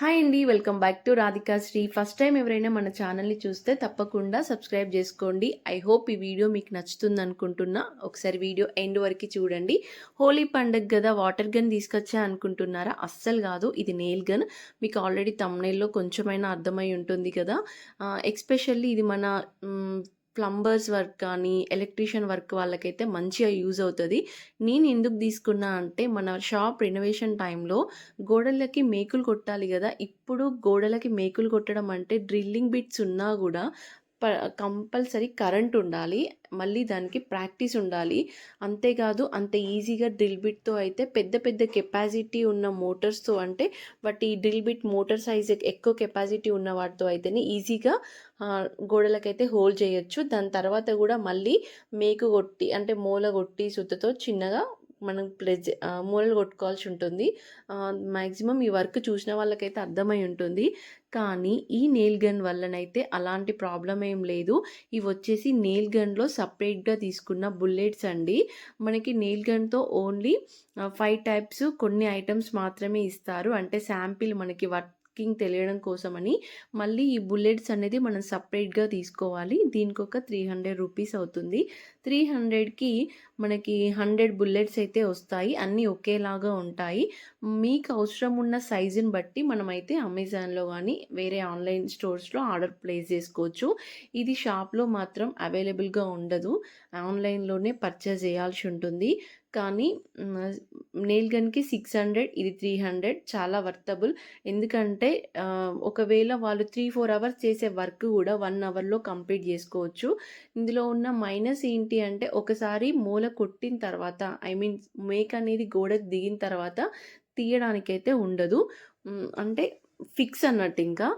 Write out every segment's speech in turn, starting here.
Hi అండి welcome back to Radhika Sri. First time ఎవరైనా మన ఛానల్ని చూస్తే తప్పకుండా సబ్స్క్రైబ్ చేసుకోండి. ఐ హోప్ ఈ వీడియో మీకు నచ్చుతుంది అనుకుంటున్నా. ఒకసారి వీడియో ఎండ్ వరకు చూడండి. హోలీ పండుగ కదా వాటర్ గన్ తీసుకొచ్చా అనుకుంటున్నారా? అస్సలు కాదు ఇది నెయిల్ గన్. మీకు ఆల్రెడీ తమ్నైల్లో కొంచెమైనా అర్థమై ఉంటుంది కదా. ఎక్స్పెషల్లీ ఇది మన ప్లంబర్స్ వర్క్ కానీ ఎలక్ట్రీషియన్ వర్క్ వాళ్ళకైతే మంచిగా యూజ్ అవుతుంది. నేను ఎందుకు తీసుకున్నా అంటే మన షాప్ రెనోవేషన్ టైంలో గోడలకి మేకులు కొట్టాలి కదా. ఇప్పుడు గోడలకి మేకులు కొట్టడం అంటే డ్రిల్లింగ్ బిట్స్ ఉన్నా కూడా ప కంపల్సరీ కరెంట్ ఉండాలి. మళ్ళీ దానికి ప్రాక్టీస్ ఉండాలి. అంతేకాదు అంత ఈజీగా డ్రిల్ బిట్తో అయితే పెద్ద పెద్ద కెపాసిటీ ఉన్న మోటార్స్తో అంటే వాటి డ్రిల్ బిట్ మోటార్ సైజ్ ఎక్కువ కెపాసిటీ ఉన్న వాటితో అయితేనే ఈజీగా గోడలకైతే హోల్డ్ చేయొచ్చు. దాని తర్వాత కూడా మళ్ళీ మేకు కొట్టి అంటే మూల కొట్టి సుత్తతో చిన్నగా మనం ప్లెజ్ మూలలు కొట్టుకోవాల్సి ఉంటుంది. మ్యాక్సిమం ఈ వర్క్ చూసిన వాళ్ళకైతే అర్థమై ఉంటుంది. కానీ ఈ నెయిల్ గన్ వల్లనైతే అలాంటి ప్రాబ్లం ఏం లేదు. ఇవి వచ్చేసి నెయిల్ గన్లో సపరేట్గా తీసుకున్న బుల్లెట్స్ అండి. మనకి నెయిల్ గన్తో ఓన్లీ ఫైవ్ టైప్స్ కొన్ని ఐటమ్స్ మాత్రమే ఇస్తారు. అంటే శాంపిల్ మనకి వర్కింగ్ తెలియడం కోసమని మళ్ళీ ఈ బుల్లెట్స్ అనేది మనం సపరేట్గా తీసుకోవాలి. దీనికి ఒక త్రీ హండ్రెడ్ రూపీస్ అవుతుంది. త్రీ హండ్రెడ్కి మనకి హండ్రెడ్ బుల్లెట్స్ అయితే వస్తాయి. అన్నీ ఒకేలాగా ఉంటాయి. మీకు అవసరం ఉన్న సైజుని బట్టి మనమైతే అమెజాన్లో కానీ వేరే ఆన్లైన్ స్టోర్స్లో ఆర్డర్ ప్లేస్ చేసుకోవచ్చు. ఇది షాప్లో మాత్రం అవైలబుల్గా ఉండదు. ఆన్లైన్లోనే పర్చేస్ చేయాల్సి ఉంటుంది. కానీ నెయిల్ గన్కి సిక్స్ హండ్రెడ్ ఇది త్రీ హండ్రెడ్ చాలా వర్తబుల్. ఎందుకంటే ఒకవేళ వాళ్ళు త్రీ ఫోర్ అవర్స్ చేసే వర్క్ కూడా వన్ అవర్లో కంప్లీట్ చేసుకోవచ్చు. ఇందులో ఉన్న మైనస్ ఏంటి అంటే ఒకసారి మూల కొట్టిన తర్వాత ఐ మీన్ మేక్ అనేది గోడ దిగిన తర్వాత తీయడానికైతే ఉండదు. అంటే ఫిక్స్ అన్నట్టు ఇంకా.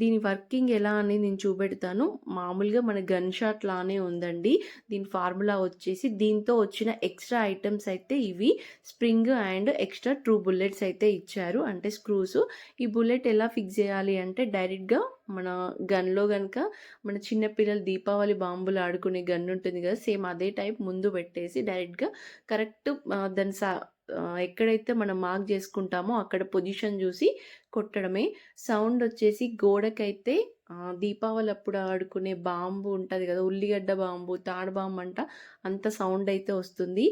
దీని వర్కింగ్ ఎలా అనేది నేను చూపెడతాను. మామూలుగా మన గన్ షాట్ లానే ఉందండి. దీని ఫార్ములా వచ్చేసి దీంతో వచ్చిన ఎక్స్ట్రా ఐటమ్స్ అయితే ఇవి. Spring and extra true bullets అయితే ఇచ్చారు. అంటే స్క్రూస్. ఈ బుల్లెట్ ఎలా ఫిక్స్ చేయాలి అంటే డైరెక్ట్గా మన గన్లో కనుక మన చిన్నపిల్లలు దీపావళి బాంబులు ఆడుకునే గన్ ఉంటుంది కదా సేమ్ అదే టైప్ ముందు పెట్టేసి డైరెక్ట్గా కరెక్ట్ దాని సా ఎక్కడైతే మనం మార్క్ చేసుకుంటామో అక్కడ పొజిషన్ చూసి కొట్టడమే. సౌండ్ వచ్చేసి గోడకైతే దీపావళి అప్పుడు ఆడుకునే బాంబు ఉంటుంది కదా ఉల్లిగడ్డ బాంబు తాడు బాంబు అంట అంత సౌండ్ అయితే వస్తుంది.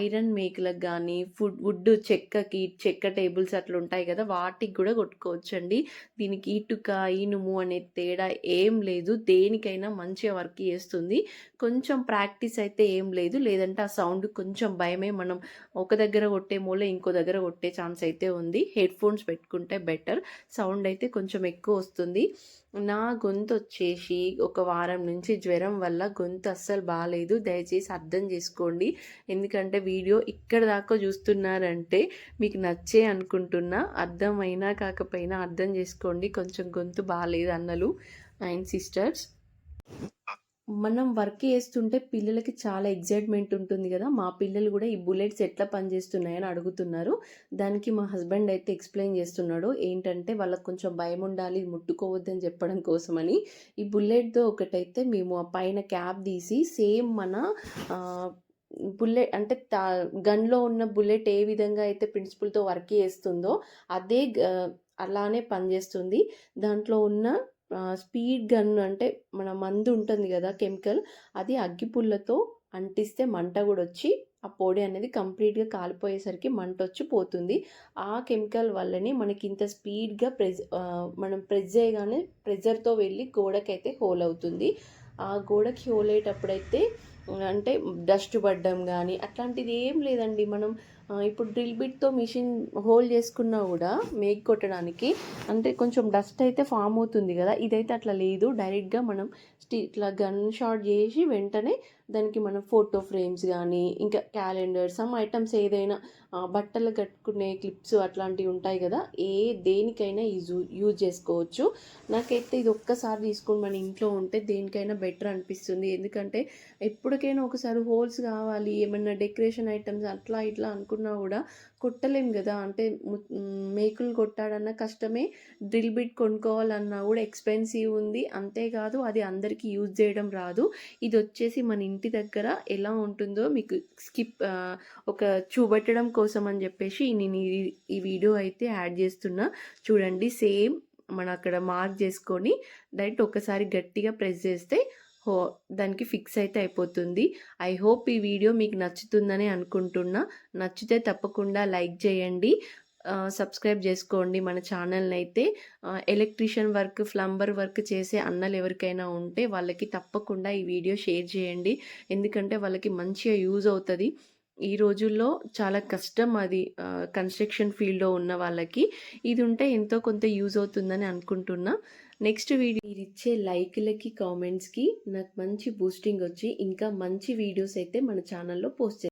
ఐరన్ మేకులకు కానీ ఫుడ్ వుడ్ చెక్కకి చెక్క టేబుల్స్ అట్లా ఉంటాయి కదా వాటికి కూడా కొట్టుకోవచ్చండి. దీనికి ఇటుక ఇనుము అనే తేడా ఏం లేదు దేనికైనా మంచిగా వర్క్ చేస్తుంది. కొంచెం ప్రాక్టీస్ అయితే ఏం లేదు లేదంటే ఆ సౌండ్ కొంచెం భయమే. మనం ఒక దగ్గర కొట్టే మూల ఇంకో దగ్గర కొట్టే ఛాన్స్ అయితే ఉంది. హెడ్ ఫోన్స్ పెట్టుకుంటే బెటర్ సౌండ్ అయితే కొంచెం ఎక్కువ వస్తుంది. నా గొంతు వచ్చేసి ఒక వారం నుంచి జ్వరం వల్ల గొంతు అస్సలు బాగాలేదు దయచేసి అర్థం చేసుకోండి. ఎందుకంటే వీడియో ఇక్కడ దాకా చూస్తున్నారంటే మీకు నచ్చే అనుకుంటున్నా అర్థమైనా కాకపోయినా అర్థం చేసుకోండి. కొంచెం గొంతు బాగాలేదు అన్నలు. And sisters. మనం వర్క్ చేస్తుంటే పిల్లలకి చాలా ఎగ్జైట్మెంట్ ఉంటుంది కదా. మా పిల్లలు కూడా ఈ బుల్లెట్స్ ఎట్లా పనిచేస్తున్నాయని అడుగుతున్నారు. దానికి మా హస్బెండ్ అయితే ఎక్స్ప్లెయిన్ చేస్తున్నాడు. ఏంటంటే వాళ్ళకి కొంచెం భయం ఉండాలి ముట్టుకోవద్దని చెప్పడం కోసమని. ఈ బుల్లెట్తో ఒకటైతే మేము ఆ పైన క్యాప్ తీసి సేమ్ మన బుల్లెట్ అంటే తా గన్లో ఉన్న బుల్లెట్ ఏ విధంగా అయితే ప్రిన్సిపల్తో వర్క్ చేస్తుందో అదే అలానే పనిచేస్తుంది. దాంట్లో ఉన్న స్పీడ్ గన్ అంటే మన మందు ఉంటుంది కదా కెమికల్ అది అగ్గిపుల్లతో అంటిస్తే మంట కూడా వచ్చి ఆ పొడి అనేది కంప్లీట్గా కాలిపోయేసరికి మంట వచ్చి పోతుంది. ఆ కెమికల్ వల్లనే మనకి ఇంత స్పీడ్గా ప్రెజ్ మనం ప్రెస్ చేయగానే ప్రెజర్తో వెళ్ళి గోడకైతే హోల్ అవుతుంది. ఆ గోడకి హోల్ అయ్యేటప్పుడైతే అంటే డస్ట్ పడ్డం కానీ అట్లాంటిది ఏం లేదండి. మనం ఇప్పుడు డ్రిల్ బిట్తో మిషన్ హోల్డ్ చేసుకున్నా కూడా మేక్ కొట్టడానికి అంటే కొంచెం డస్ట్ అయితే ఫామ్ అవుతుంది కదా ఇదైతే అట్లా లేదు. డైరెక్ట్గా మనం స్టీ ఇట్లా గన్ షాట్ చేసి వెంటనే దానికి మనం ఫోటో ఫ్రేమ్స్ కానీ ఇంకా క్యాలెండర్ సమ్ ఐటమ్స్ ఏదైనా బట్టలు కట్టుకునే క్లిప్స్ అట్లాంటివి ఉంటాయి కదా ఏ దేనికైనా యూజ్ యూజ్ చేసుకోవచ్చు. నాకైతే ఇది ఒక్కసారి తీసుకొని మన ఇంట్లో ఉంటే దేనికైనా బెటర్ అనిపిస్తుంది. ఎందుకంటే ఎప్పటికైనా ఒకసారి హోల్స్ కావాలి ఏమన్నా డెకరేషన్ ఐటమ్స్ అట్లా ఇట్లా అనుకున్నా కూడా కొట్టలేం కదా. అంటే మేకులు కొట్టాడన్నా కష్టమే డ్రిల్ బిట్ కొనుక్కోవాలన్నా కూడా ఎక్స్పెన్సివ్ ఉంది. అంతేకాదు అది అందరికీ యూజ్ చేయడం రాదు. ఇది వచ్చేసి మన ఇంటి దగ్గర ఎలా ఉంటుందో మీకు స్కిప్ ఒక చూపెట్టడం కోసం అని చెప్పేసి నేను ఈ ఈ వీడియో అయితే యాడ్ చేస్తున్నా. చూడండి సేమ్ మనం అక్కడ మార్క్ చేసుకొని డైరెక్ట్ ఒక్కసారి గట్టిగా ప్రెస్ చేస్తే హో దానికి ఫిక్స్ అయితే అయిపోతుంది. ఐ హోప్ ఈ వీడియో మీకు నచ్చుతుందని అనుకుంటున్నా. నచ్చితే తప్పకుండా లైక్ చేయండి. సబ్స్క్రైబ్ చేసుకోండి మన ఛానల్ని అయితే ఎలక్ట్రీషియన్ వర్క్, ప్లంబర్ వర్క్ చేసే అన్నలు ఎవరికైనా ఉంటే వాళ్ళకి తప్పకుండా ఈ వీడియో షేర్ చేయండి. ఎందుకంటే వాళ్ళకి మంచిగా యూజ్ అవుతుంది ఈ రోజుల్లో చాలా కష్టం అది కన్‌స్ట్రక్షన్ ఫీల్డ్‌లో ఉన్న వాళ్ళకి. ఇది ఉంటే ఎంతో కొంత యూజ్ అవుతుందని అనుకుంటున్నా. నెక్స్ట్ వీడియో మీరు ఇచ్చే లైక్లకి కామెంట్స్‌కి నాకు మంచి బూస్టింగ్ వచ్చి ఇంకా మంచి వీడియోస్ అయితే మన ఛానల్‌లో పోస్ట్ చే